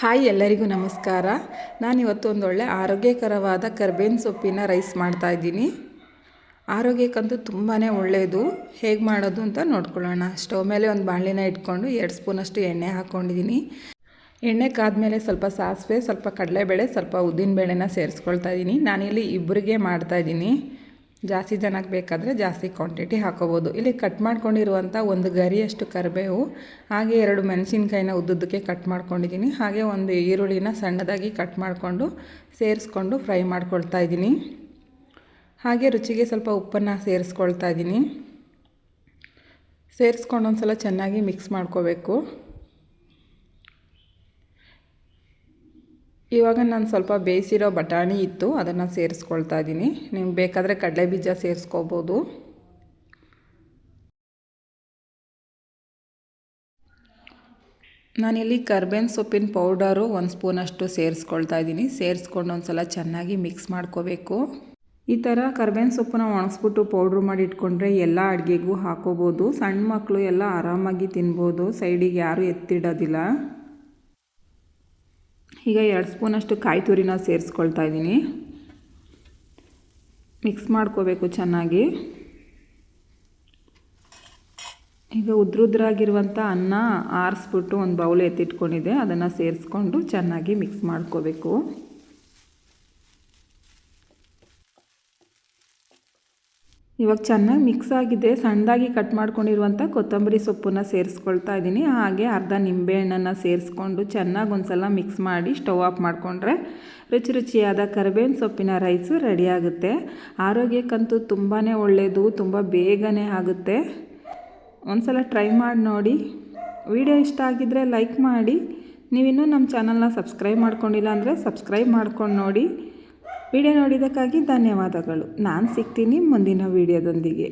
Hi ಎಲ್ಲರಿಗೂ ನಮಸ್ಕಾರ. ನಾನಿವತ್ತು ಒಂದು ಒಳ್ಳೆ ಆರೋಗ್ಯಕರವಾದ ಕರ್ಬೇವಿನ ಸೊಪ್ಪಿನ ರೈಸ್ ಮಾಡ್ತಾ ಇದ್ದೀನಿ. ಆರೋಗ್ಯಕ್ಕಂತೂ ತುಂಬಾ ಒಳ್ಳೆಯದು ಹೇಗೆ ಮಾಡೋದು ಅಂತ ನೋಡ್ಕೊಳ್ಳೋಣ. ಸ್ಟವ್ ಮೇಲೆ ಒಂದು ಬಾಣಲಿನ ಇಟ್ಕೊಂಡು ಎರಡು ಸ್ಪೂನಷ್ಟು ಎಣ್ಣೆ ಹಾಕ್ಕೊಂಡಿದ್ದೀನಿ ಎಣ್ಣೆ ಕಾದ್ಮೇಲೆ ಸ್ವಲ್ಪ ಸಾಸಿವೆ, ಸ್ವಲ್ಪ ಕಡಲೆಬೇಳೆ, ಸ್ವಲ್ಪ ಉದ್ದಿನಬೇಳೆನ ಸೇರಿಸ್ಕೊಳ್ತಾ ಇದ್ದೀನಿ. ನಾನಿಲ್ಲಿ ಇಬ್ಬರಿಗೆ ಮಾಡ್ತಾಯಿದ್ದೀನಿ ಜಾಸ್ತಿ ಜನಕ್ಕೆ ಬೇಕಾದರೆ ಜಾಸ್ತಿ ಕ್ವಾಂಟಿಟಿ ಹಾಕೋಬೋದು. ಇಲ್ಲಿ ಕಟ್ ಮಾಡ್ಕೊಂಡಿರುವಂಥ ಒಂದು ಗರಿಯಷ್ಟು ಕರಿಬೇವು, ಹಾಗೆ ಎರಡು ಮೆಣಸಿನ್ಕಾಯಿನ ಉದ್ದುದ್ದಕ್ಕೆ ಕಟ್ ಮಾಡ್ಕೊಂಡಿದ್ದೀನಿ. ಹಾಗೆ ಒಂದು ಈರುಳ್ಳಿನ ಸಣ್ಣದಾಗಿ ಕಟ್ ಮಾಡಿಕೊಂಡು ಸೇರಿಸ್ಕೊಂಡು ಫ್ರೈ ಮಾಡ್ಕೊಳ್ತಾ ಇದ್ದೀನಿ. ಹಾಗೆ ರುಚಿಗೆ ಸ್ವಲ್ಪ ಉಪ್ಪನ್ನು ಸೇರಿಸ್ಕೊಳ್ತಾ ಇದ್ದೀನಿ. ಸೇರಿಸ್ಕೊಂಡು ಒಂದು ಸಲ ಚೆನ್ನಾಗಿ ಮಿಕ್ಸ್ ಮಾಡ್ಕೋಬೇಕು. ಇವಾಗ ನಾನು ಸ್ವಲ್ಪ ಬೇಯಿಸಿರೋ ಬಟಾಣಿ ಇತ್ತು, ಅದನ್ನು ಸೇರಿಸ್ಕೊಳ್ತಾ ಇದ್ದೀನಿ ನಿಮ್ಗೆ ಬೇಕಾದರೆ ಕಡಲೆ ಬೀಜ ಸೇರಿಸ್ಕೋಬೋದು. ನಾನಿಲ್ಲಿ ಕರ್ಬೇನ್ ಸೊಪ್ಪಿನ ಪೌಡರು ಒಂದು ಸ್ಪೂನಷ್ಟು ಸೇರಿಸ್ಕೊಳ್ತಾ ಇದ್ದೀನಿ ಸೇರಿಸ್ಕೊಂಡು ಒಂದು ಸಲ ಚೆನ್ನಾಗಿ ಮಿಕ್ಸ್ ಮಾಡ್ಕೋಬೇಕು. ಈ ಥರ ಕರ್ಬೇವಿನ ಸೊಪ್ಪನ್ನ ಒಣಗಿಸ್ಬಿಟ್ಟು ಪೌಡ್ರ್ ಮಾಡಿ ಇಟ್ಕೊಂಡ್ರೆ ಎಲ್ಲ ಅಡುಗೆಗೂ ಹಾಕೋಬೋದು. ಸಣ್ಣ ಮಕ್ಕಳು ಎಲ್ಲ ಆರಾಮಾಗಿ ತಿನ್ಬೋದು. ಸೈಡಿಗೆ ಯಾರೂ ಎತ್ತಿಡೋದಿಲ್ಲ. ಈಗ ಎರಡು ಸ್ಪೂನಷ್ಟು ಕಾಯಿ ತುರಿನ ಸೇರಿಸ್ಕೊಳ್ತಾ ಇದ್ದೀನಿ. ಮಿಕ್ಸ್ ಮಾಡ್ಕೋಬೇಕು ಚೆನ್ನಾಗಿ. ಈಗ ಉದ್ರುದ್ರಾಗಿರುವಂಥ ಅನ್ನ ಆರಿಸ್ಬಿಟ್ಟು ಒಂದು ಬೌಲ್ ಎತ್ತಿಟ್ಕೊಂಡಿದೆ ಅದನ್ನು ಸೇರಿಸ್ಕೊಂಡು ಚೆನ್ನಾಗಿ ಮಿಕ್ಸ್ ಮಾಡ್ಕೋಬೇಕು. ಇವಾಗ ಚೆನ್ನಾಗಿ ಮಿಕ್ಸ್ ಆಗಿದೆ, ಸಣ್ಣದಾಗಿ ಕಟ್ ಮಾಡ್ಕೊಂಡಿರುವಂಥ ಕೊತ್ತಂಬರಿ ಸೊಪ್ಪನ್ನು ಸೇರಿಸ್ಕೊಳ್ತಾ ಇದ್ದೀನಿ. ಹಾಗೆ ಅರ್ಧ ನಿಂಬೆಹಣ್ಣನ್ನು ಸೇರಿಸ್ಕೊಂಡು ಚೆನ್ನಾಗಿ ಒಂದು ಸಲ ಮಿಕ್ಸ್ ಮಾಡಿ ಸ್ಟವ್ ಆಫ್ ಮಾಡಿಕೊಂಡ್ರೆ ರುಚಿ ರುಚಿಯಾದ ಕರಿಬೇವಿನ ಸೊಪ್ಪಿನ ರೈಸು ರೆಡಿಯಾಗುತ್ತೆ ಆರೋಗ್ಯಕ್ಕಂತೂ ತುಂಬಾ ಒಳ್ಳೆಯದು ತುಂಬ ಬೇಗನೆ ಆಗುತ್ತೆ. ಒಂದು ಸಲ ಟ್ರೈ ಮಾಡಿ ನೋಡಿ. ವಿಡಿಯೋ ಇಷ್ಟ ಆಗಿದ್ದರೆ ಲೈಕ್ ಮಾಡಿ. ನೀವಿನ್ನೂ ನಮ್ಮ ಚಾನಲ್ನ ಸಬ್ಸ್ಕ್ರೈಬ್ ಮಾಡ್ಕೊಂಡಿಲ್ಲ ಅಂದರೆ ಸಬ್ಸ್ಕ್ರೈಬ್ ಮಾಡ್ಕೊಂಡು ನೋಡಿ. ವಿಡಿಯೋ ನೋಡಿದ್ದಕ್ಕಾಗಿ ಧನ್ಯವಾದಗಳು. ನಾನು ಸಿಗ್ತೀನಿ ಮುಂದಿನ ವಿಡಿಯೋದೊಂದಿಗೆ.